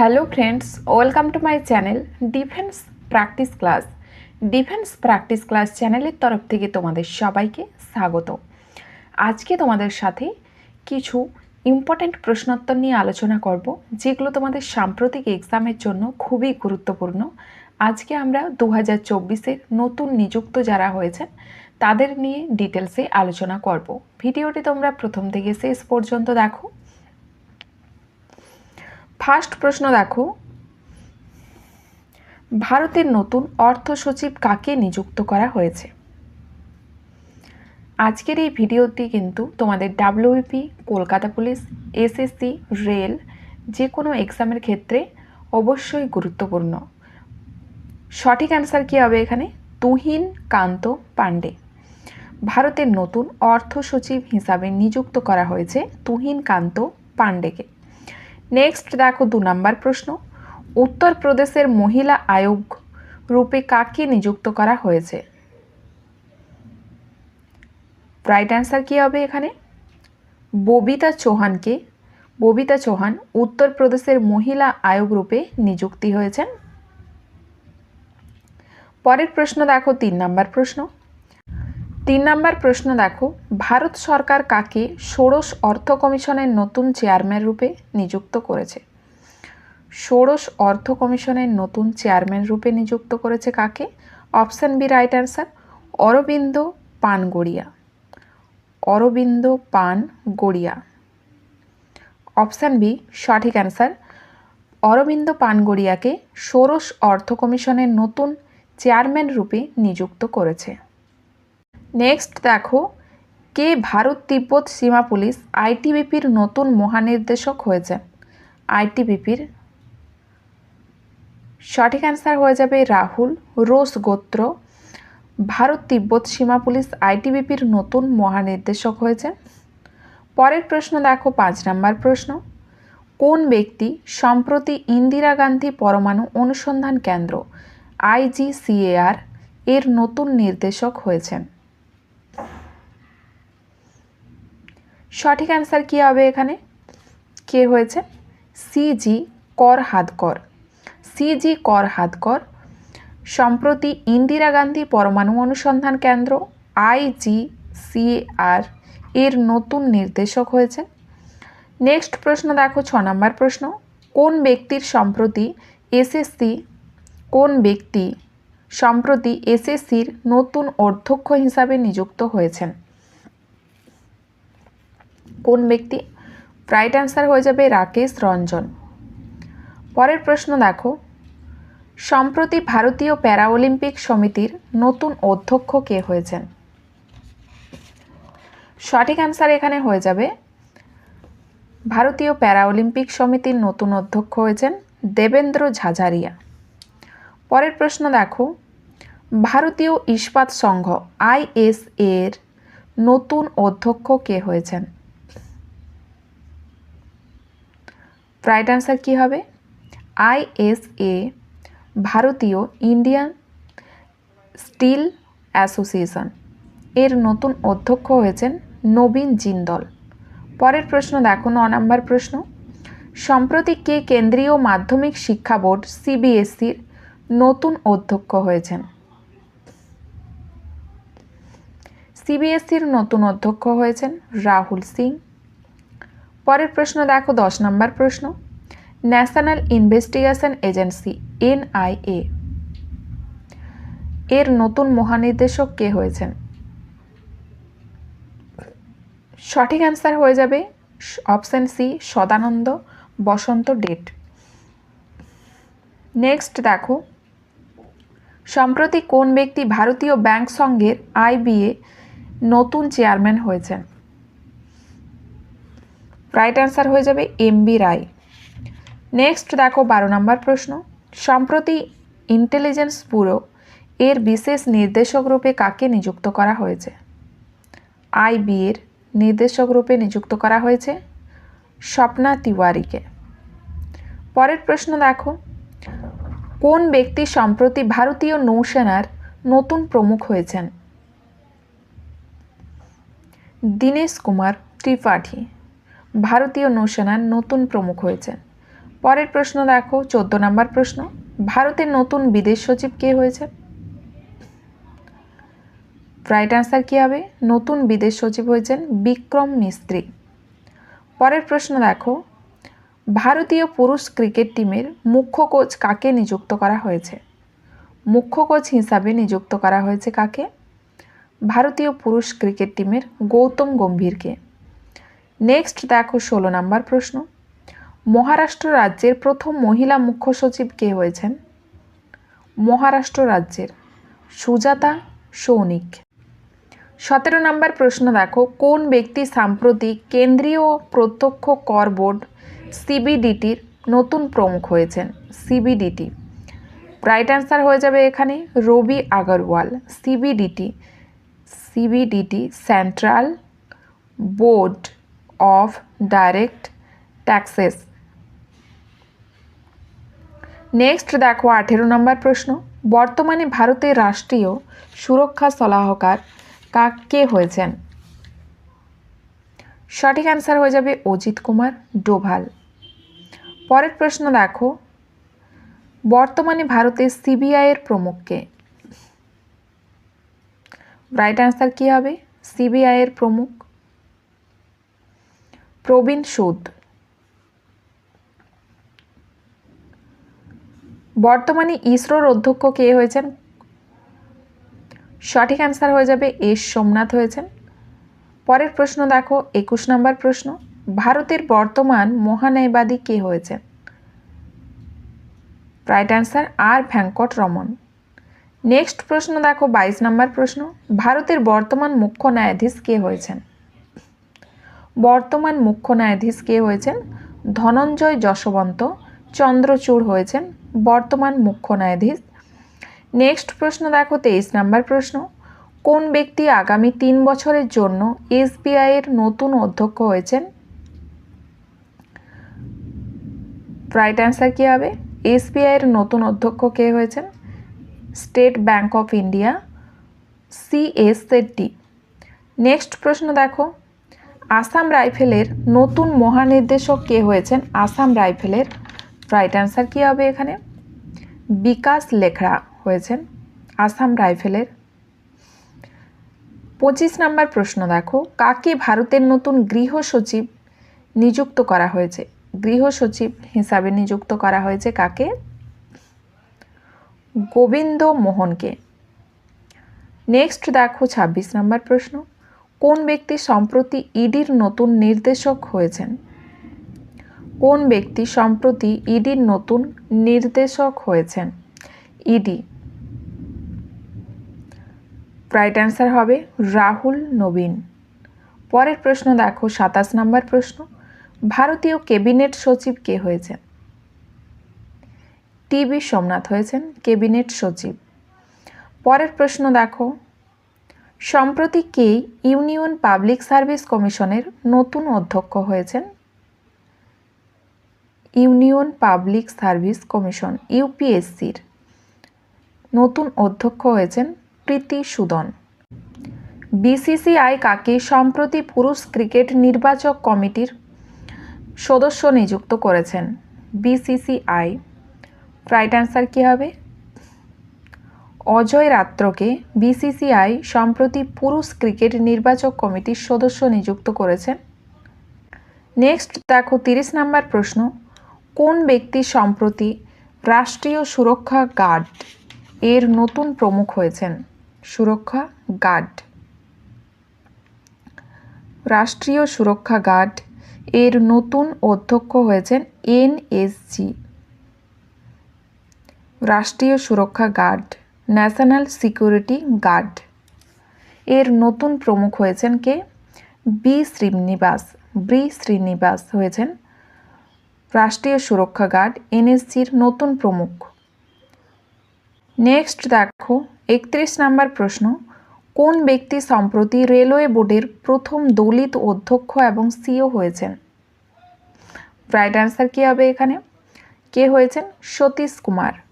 Hello friends welcome to my channel defence practice class defence practice class চ্যানেলের তরফ থেকে তোমাদের সবাইকে স্বাগত। আজকে তোমাদের সাথে কিছু ইম্পর্ট্যান্ট প্রশ্নোত্তর নিয়ে আলোচনা করব, যেগুলো তোমাদের সাম্প্রতিক এক্সামের জন্য খুবই গুরুত্বপূর্ণ। আজকে আমরা দু হাজার চব্বিশের নতুন নিযুক্ত যারা হয়েছেন, তাদের নিয়ে ডিটেলসে আলোচনা করব। ভিডিওটি তোমরা প্রথম থেকে শেষ পর্যন্ত দেখো। ফার্স্ট প্রশ্ন দেখো। ভারতের নতুন অর্থ সচিব কাকে নিযুক্ত করা হয়েছে? আজকের এই ভিডিওটি কিন্তু তোমাদের WP Kolkata police SSC rail যে কোনো এক্সামের ক্ষেত্রে অবশ্যই গুরুত্বপূর্ণ। সঠিক অ্যান্সার কী হবে এখানে? তুহিন কান্ত পাণ্ডে। ভারতের নতুন অর্থ সচিব হিসাবে নিযুক্ত করা হয়েছে তুহিন কান্ত পাণ্ডেকে। নেক্সট দেখো দু নম্বর প্রশ্ন। উত্তরপ্রদেশের মহিলা আয়োগ রূপে কাকে নিযুক্ত করা হয়েছে? রাইট অ্যান্সার কী হবে এখানে? ববিতা চৌহানকে, ববিতা চৌহান উত্তরপ্রদেশের মহিলা আয়োগ রূপে নিযুক্তি হয়েছেন। পরের প্রশ্ন দেখো, তিন নম্বর প্রশ্ন। তিন নম্বর প্রশ্ন দেখো, ভারত সরকার কাকে ষোড়শ অর্থ কমিশনের নতুন চেয়ারম্যান রূপে নিযুক্ত করেছে? ষোড়শ অর্থ কমিশনের নতুন চেয়ারম্যান রূপে নিযুক্ত করেছে কাকে? Option B right answer, Arvind Panagariya Arvind Panagariya option B সঠিক অ্যান্সার, অরবিন্দ পানগড়িয়াকে ষোড়শ অর্থ কমিশনের নতুন চেয়ারম্যান রূপে নিযুক্ত করেছে। নেক্সট দেখো, কে ভারত তিব্বত সীমা পুলিশ আইটিবিপির নতুন মহানির্দেশক হয়েছেন আইটিবিপির সঠিক অ্যান্সার হয়ে যাবে রাহুল রোস গোত্র। ভারত তিব্বত সীমা পুলিশ আইটিবিপির নতুন মহানির্দেশক হয়েছেন পরের প্রশ্ন দেখো, পাঁচ নম্বর প্রশ্ন। কোন ব্যক্তি সম্প্রতি ইন্দিরা গান্ধী পরমাণু অনুসন্ধান কেন্দ্র, আইজিসিএআর, এর নতুন নির্দেশক হয়েছেন? সঠিক অ্যান্সার কী হবে এখানে? কে হয়েছে? সিজি কর হাতকর সিজি কর হাতকর সম্প্রতি ইন্দিরা গান্ধী পরমাণু অনুসন্ধান কেন্দ্র আইজিসিআর এর নতুন নির্দেশক হয়েছে। নেক্সট প্রশ্ন দেখো, ছ নম্বর প্রশ্ন। কোন ব্যক্তির সম্প্রতি এসএসসি কোন ব্যক্তি সম্প্রতি এসএসসির নতুন অধ্যক্ষ হিসাবে নিযুক্ত হয়েছেন? কোন ব্যক্তি? রাইট অ্যান্সার হয়ে যাবে রাকেশ রঞ্জন। পরের প্রশ্ন দেখো। সম্প্রতি ভারতীয় প্যারাঅলিম্পিক সমিতির নতুন অধ্যক্ষ কে হয়েছেন? সঠিক অ্যান্সার এখানে হয়ে যাবে। ভারতীয় প্যারাঅলিম্পিক সমিতির নতুন অধ্যক্ষ হয়েছেন দেবেন্দ্র ঝাঝারিয়া। পরের প্রশ্ন দেখো। ভারতীয় ইস্পাত সংঘ আইএস এর নতুন অধ্যক্ষ কে হয়েছেন? রাইট অ্যান্সার কী হবে? আইএসএ ভারতীয় ইন্ডিয়ান স্টিল অ্যাসোসিয়েশন এর নতুন অধ্যক্ষ হয়েছেন নবীন জিন্দল। পরের প্রশ্ন দেখো, ন নম্বর প্রশ্ন। সম্প্রতি কে কেন্দ্রীয় মাধ্যমিক শিক্ষা বোর্ড সিবিএসসির নতুন অধ্যক্ষ হয়েছেন? সিবিএসসির নতুন অধ্যক্ষ হয়েছেন রাহুল সিং পরের প্রশ্ন দেখো, দশ নম্বর প্রশ্ন। ন্যাশনাল ইনভেস্টিগেশন এজেন্সি এনআইএ এর নতুন মহানির্দেশক কে হয়েছেন? সঠিক অ্যান্সার হয়ে যাবে option C Sadanand Vasant Date. Next দেখো, সম্প্রতি কোন ব্যক্তি ভারতীয় ব্যাংক সংঘের আইবিএ নতুন চেয়ারম্যান হয়েছেন? রাইট অ্যান্সার হয়ে যাবে এম বি রায়। নেক্সট দেখো বারো নম্বর প্রশ্ন। সম্প্রতি ইন্টেলিজেন্স ব্যুরো এর বিশেষ নির্দেশক রূপে কাকে নিযুক্ত করা হয়েছে? আইবি এর নির্দেশক রূপে নিযুক্ত করা হয়েছে স্বপ্না তিওয়ারিকে। পরের প্রশ্ন দেখো। কোন ব্যক্তি সম্প্রতি ভারতীয় নৌসেনার নতুন প্রমুখ হয়েছেন? দীনেশ কুমার ত্রিপাঠী। ভারতীয় নৌসেনার নতুন প্রমুখ হয়েছেন। পরের প্রশ্ন দেখো, চোদ্দ নম্বর প্রশ্ন, ভারতের নতুন বিদেশ সচিব কে হয়েছে রাইট অ্যান্সার কী হবে? নতুন বিদেশ সচিব হয়েছেন বিক্রম মিস্ত্রি। পরের প্রশ্ন দেখো, ভারতীয় পুরুষ ক্রিকেট টিমের মুখ্য কোচ কাকে নিযুক্ত করা হয়েছে? মুখ্য কোচ হিসাবে নিযুক্ত করা হয়েছে কাকে? ভারতীয় পুরুষ ক্রিকেট টিমের গৌতম গম্ভীরকে। নেক্সট দেখো ষোলো নম্বর প্রশ্ন। মহারাষ্ট্র রাজ্যের প্রথম মহিলা মুখ্য সচিব কে হয়েছেন? মহারাষ্ট্র রাজ্যের সুজাতা সৌনিক। সতেরো নম্বর প্রশ্ন দেখো, কোন ব্যক্তি সাম্প্রতিক কেন্দ্রীয় প্রত্যক্ষ কর বোর্ড সিবিডিটির নতুন প্রমুখ হয়েছেন? সিবিডিটি। রাইট অ্যান্সার হয়ে যাবে এখানে Ravi Agarwal, CBDT CBDT central board of direct taxes next দেখো আঠেরো নম্বর প্রশ্ন। বর্তমানে ভারতের রাষ্ট্রীয় সুরক্ষা সলাহকার কাকে হয়েছেন? সঠিক অ্যান্সার হয়ে যাবে অজিত কুমার ডোভাল। পরের প্রশ্ন দেখো। বর্তমানে ভারতের সিবিআইয়ের প্রমুখকে। রাইট অ্যান্সার কী হবে? সিবিআইয়ের প্রমুখ প্রবীণ সুদ। বর্তমানে ইসরোর অধ্যক্ষ কে হয়েছেন? সঠিক অ্যান্সার হয়ে যাবে এস সোমনাথ হয়েছেন। পরের প্রশ্ন দেখো, একুশ নম্বর প্রশ্ন, ভারতের বর্তমান মহান্যায়বাদী কে হয়েছেন? Right answer R Venkat Raman. Next প্রশ্ন দেখো, বাইশ নম্বর প্রশ্ন, ভারতের বর্তমান মুখ্য ন্যায়াধীশ কে হয়েছেন? বর্তমান মুখ্য ন্যায়াধীশ কে হয়েছেন? ধনঞ্জয় যশবন্ত, চন্দ্রচূড় হয়েছেন বর্তমান মুখ্য ন্যায়াধীশ। নেক্সট প্রশ্ন দেখো, তেইশ নাম্বার প্রশ্ন। কোন ব্যক্তি আগামী তিন বছরের জন্য এসবিআইয়ের নতুন অধ্যক্ষ হয়েছেন? রাইট অ্যান্সার কী হবে? এসবিআই এর নতুন অধ্যক্ষ কে হয়েছেন? State Bank of India CSAD next প্রশ্ন দেখো আসাম রাইফেলের নতুন মহানির্দেশক কে হয়েছেন? আসাম রাইফেলের রাইট অ্যান্সার কী হবে এখানে? বিকাশ লেখরা হয়েছেন আসাম রাইফেলের। পঁচিশ নাম্বার প্রশ্ন দেখো, কাকে ভারতের নতুন গৃহ সচিব নিযুক্ত করা হয়েছে? গৃহ সচিব হিসাবে নিযুক্ত করা হয়েছে কাকে? গোবিন্দ মোহনকে। নেক্সট দেখো ছাব্বিশ নাম্বার প্রশ্ন। কোন ব্যক্তি সম্প্রতি ইডির নতুন নির্দেশক হয়েছেন? কোন ব্যক্তি সম্প্রতি ইডির নতুন নির্দেশক হয়েছেন? ইডি। রাইট অ্যান্সার হবে রাহুল নবীন। পরের প্রশ্ন দেখো, সাতাশ নম্বর প্রশ্ন। ভারতীয় ক্যাবিনেট সচিব কে হয়েছেন? টিবি সোমনাথ হয়েছেন ক্যাবিনেট সচিব। পরের প্রশ্ন দেখো সম্প্রতি কে ইউনিয়ন পাবলিক সার্ভিস কমিশনের নতুন অধ্যক্ষ হয়েছেন? ইউনিয়ন পাবলিক সার্ভিস কমিশন, ইউপিএসসির নতুন অধ্যক্ষ হয়েছেন প্রীতি সুদন। বিসিসিআই কাকে সম্প্রতি পুরুষ ক্রিকেট নির্বাচক কমিটির সদস্য নিযুক্ত করেছেন? বিসিসিআই। রাইট অ্যান্সার কী হবে? অজয় রাত্রকে বিসিসিআই সম্প্রতি পুরুষ ক্রিকেট নির্বাচক কমিটির সদস্য নিযুক্ত করেছেন নেক্সট দেখো তিরিশ নাম্বার প্রশ্ন, কোন ব্যক্তি সম্প্রতি রাষ্ট্রীয় সুরক্ষা গার্ড এর নতুন প্রমুখ হয়েছেন? সুরক্ষা গার্ড। রাষ্ট্রীয় সুরক্ষা গার্ড এর নতুন অধ্যক্ষ হয়েছেন এনএসজি রাষ্ট্রীয় সুরক্ষা গার্ড ন্যাশনাল সিকিউরিটি গার্ড। এর নতুন প্রমুখ হয়েছেন কে? বি শ্রীনিবাস। বি শ্রীনিবাস হয়েছেন রাষ্ট্রীয় সুরক্ষা গার্ড, এনএসজির নতুন প্রমুখ। নেক্সট দেখো, একত্রিশ নাম্বার প্রশ্ন, কোন ব্যক্তি সম্প্রতি রেলওয়ে বোর্ডের প্রথম দলিত অধ্যক্ষ এবং সিও হয়েছেন? রাইট অ্যান্সার কী হবে এখানে? কে হয়েছেন? সতীশ কুমার।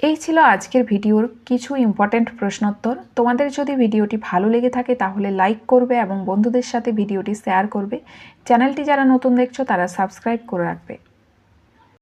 এই ছিল আজকের ভিডিওর কিছু ইম্পর্ট্যান্ট প্রশ্নোত্তর। তোমাদের যদি ভিডিওটি ভালো লেগে থাকে তাহলে লাইক করবে এবং বন্ধুদের সাথে ভিডিওটি শেয়ার করবে। চ্যানেলটি যারা নতুন দেখছ তারা সাবস্ক্রাইব করে রাখবে।